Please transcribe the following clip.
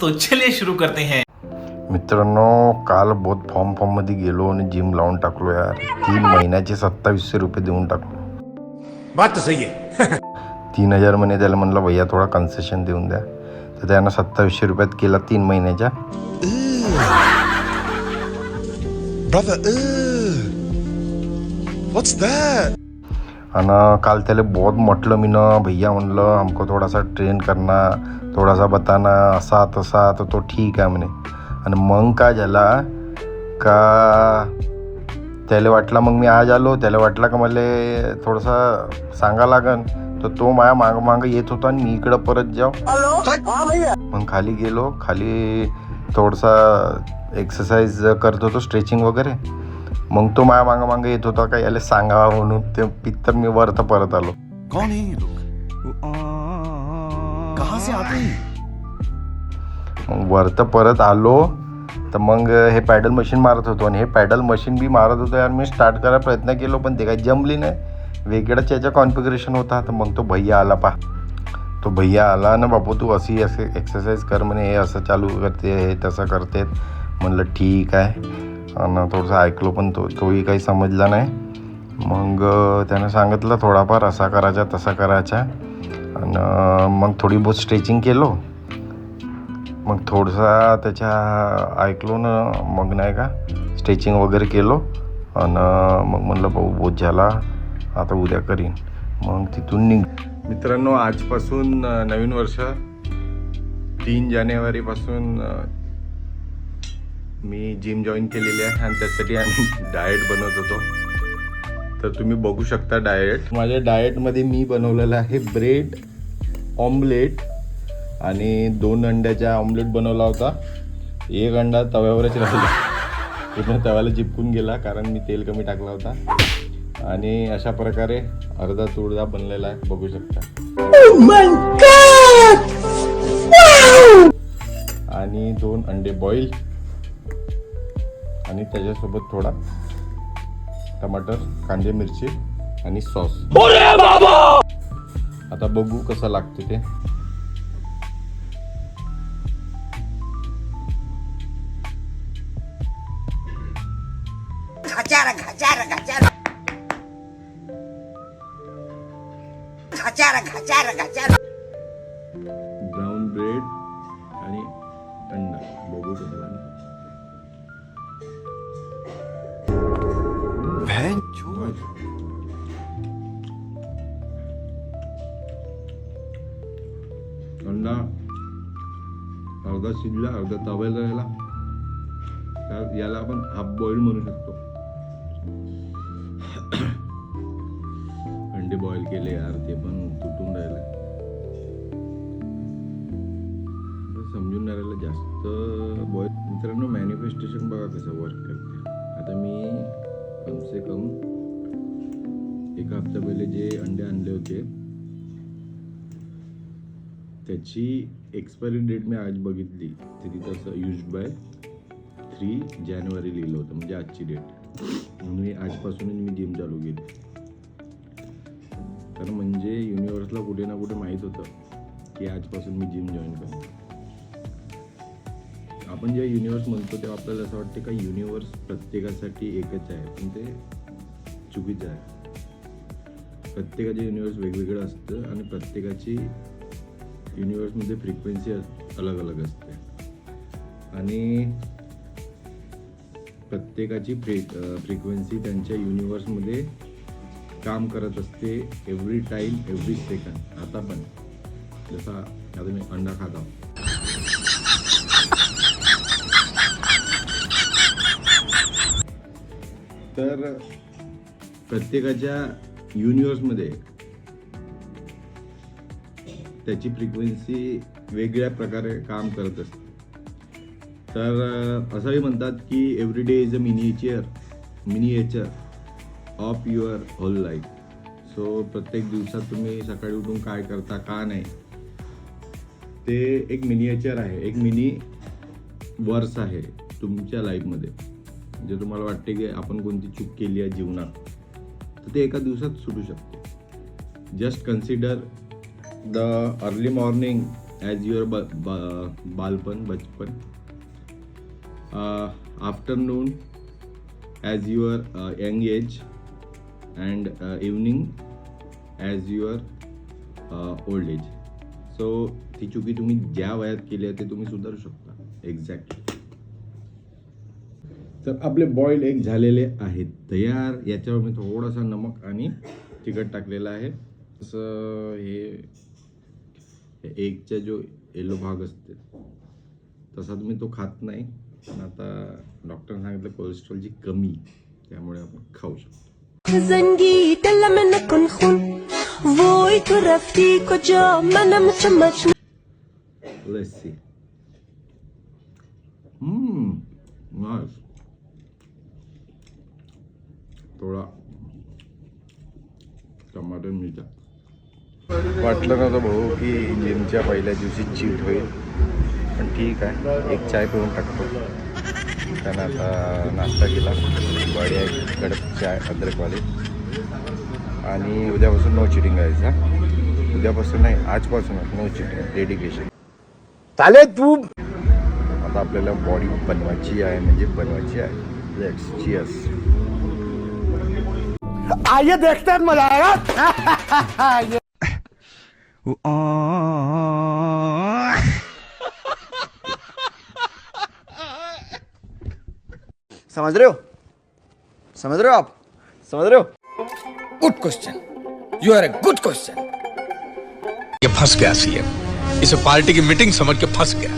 तो चलिए शुरू करते हैं। मित्रांनो काल बहुत फॉर्म फॉर्ममध्ये गेलो आणि जिम लावून टाकलो यार. तीन महिन्याचे सत्तावीसशे रुपये देऊन टाकलो. बात सही है तीन हजार म्हणे त्याला म्हणलं भैया थोडा कन्सेशन देऊन द्या. तर त्यानं सत्तावीसशे रुपयात केला तीन महिन्याच्या. Brother, ugh. What's that? आणि काल त्याला बहुत म्हटलं मी ना भैया म्हणलं हमको थोडासा ट्रेन करना थोडासा बताना असा तसा तर तो ठीक आहे म्हणे. आणि मग काय झाला का त्याला वाटला मग मी आज आलो त्याला वाटला का मला थोडंसं सांगा लागन. तर तो माया मागं मागं येत होता आणि मी इकडं परत जाऊ. मग खाली गेलो खाली थोडसा एक्सरसाइज करत होतो स्ट्रेचिंग वगैरे. मग तो माया मागं मागं येत होता का याला सांगावा म्हणून ते पित्तर मी वरत परत आलो. कहाँ मग वरतं परत आलो तर मग हे पॅडल मशीन मारत होतो आणि हे पॅडल मशीन बी मारत होतो यार. मी स्टार्ट करायला प्रयत्न केलो पण ते काही जमली नाही. वेगळाच याचा कॉन्फिगरेशन होता तर मग तो भैया आला पा तो भैया आला ना बापू तू अशी असे एक्सरसाइज कर म्हणे हे असं चालू करते हे तसं करते. म्हणलं ठीक आहे. आणि थोडंसं ऐकलो पण तो तोही काही समजला नाही. मग त्यानं सांगितलं थोडाफार असा करायचा तसा करायचा. आणि मग थोडी बहुत स्ट्रेचिंग केलो. मग थोडसा त्याच्या ऐकलो ना मग नाही का स्ट्रेचिंग वगैरे केलो. आणि मग म्हणलं भाऊ बोध झाला आता उद्या करीन. मग तिथून निघ मित्रांनो आजपासून नवीन वर्ष तीन जानेवारीपासून मी जिम जॉईन केलेली आहे आणि त्यासाठी आम्ही डाएट बनवत होतो. तर तुम्ही बघू शकता डाएट माझ्या डाएटमध्ये मी बनवलेलं आहे ब्रेड ऑमलेट आणि दोन अंड्याचा ऑमलेट बनवला होता. एक अंडा तव्यावरच राहिला. पूर्ण तव्याला चिपकून गेला कारण मी तेल कमी टाकला होता. आणि अशा प्रकारे अर्धा तुळजा बनलेला आहे बघू शकता. आणि दोन अंडे बॉईल आणि त्याच्यासोबत थोडा टमाटर कांदे मिरची आणि सॉस. आता बघू कसं लागते ते. खचा र घाच्या रंगाच्या खचा अंडा अर्धा शिजला अर्धा तव्याला राहिला तर याला आपण हाफ बॉईल म्हणू शकतो. अंडे बॉईल केले यार ते पण तुटून राहिले. समजून नाही राहिलं जास्त बॉईल मित्रांनो मॅनिफेस्टेशन बघा कसं वर्क करते. आता मी कमसे कम एका हफ्ता पहिले जे अंडे आणले होते त्याची एक्सपायरी डेट मी आज बघितली. तर तिथं असं यूज बाय थ्री जानेवारी लिहिलं होतं म्हणजे आजची डेट म्हणून मी आजपासूनच मी जिम चालू केली. तर म्हणजे युनिव्हर्सला कुठे ना कुठे माहीत होतं की आजपासून मी जिम जॉईन करेन. आपण जेव्हा युनिव्हर्स म्हणतो तेव्हा आपल्याला असं वाटते का युनिव्हर्स प्रत्येकासाठी एकच आहे पण ते चुकीचं आहे. प्रत्येकाचे युनिव्हर्स वेगवेगळं असतं आणि प्रत्येकाची युनिवर्समध्ये फ्रिक्वेन्सी अलग अलग असते. आणि प्रत्येकाची फ्रि फ्रिक्वेन्सी त्यांच्या युनिवर्समध्ये काम करत असते एव्हरी टाईम एव्हरी सेकंड आता पण. जसा आता मी अंडा खात आहोत. तर प्रत्येकाच्या युनिवर्समध्ये त्याची फ्रिक्वेन्सी वेगळ्या प्रकारे काम करत असते. तर असंही म्हणतात की every day is a miniature miniature of your whole life so प्रत्येक दिवसात तुम्ही सकाळी उठून काय करता का नाही ते एक मिनिएचर आहे. एक मिनी वर्स आहे तुमच्या लाईफमध्ये जे म्हणजे तुम्हाला वाटते की आपण कोणती चूक केली आहे जीवनात. तर ते एका दिवसात सुटू शकते. Just consider the early morning as your ब ब- बालपण बचपन. Afternoon as your young age and evening as your old age. So ती चुकी तुम्ही ज्या वयात केली आहे ते तुम्ही सुधारू शकता. एक्झॅक्टली तर आपले बॉईल एग झालेले आहेत. तयार याच्यावर मी थोडासा नमक आणि तिखट टाकलेलं आहे. असं हे एगचा जो येलो भाग असते तसा तुम्ही तो खात नाही. पण आता डॉक्टर सांगितलं कोलेस्ट्रॉलची कमी त्यामुळे आपण खाऊ शकतो. Hmm, थोडा टमाटर मिळतात वाटलं नव्हतं भाऊ की जिमच्या पहिल्या दिवशी चीट होईल. पण ठीक आहे एक चाय पिऊन टाकतो. कारण आता नाश्ता केला. बडी आहे कडक चाय अद्रकवाले. आणि उद्यापासून नो चिटिंग आहे उद्यापासून नाही आजपासूनच नो चिटिंग डेडिकेशन साले तू! आता आपल्याला बॉडी बनवायची आहे म्हणजे बनवायची आहे. लेट्स चिअर्स आइए देखते हैं मजा आएगा समझ रहे हो? समझ रहे हो आप? समझ रहे हो? Good question you are a good question ये फंस गया सीएम। इसे पार्टी की मीटिंग समझ के फंस गया।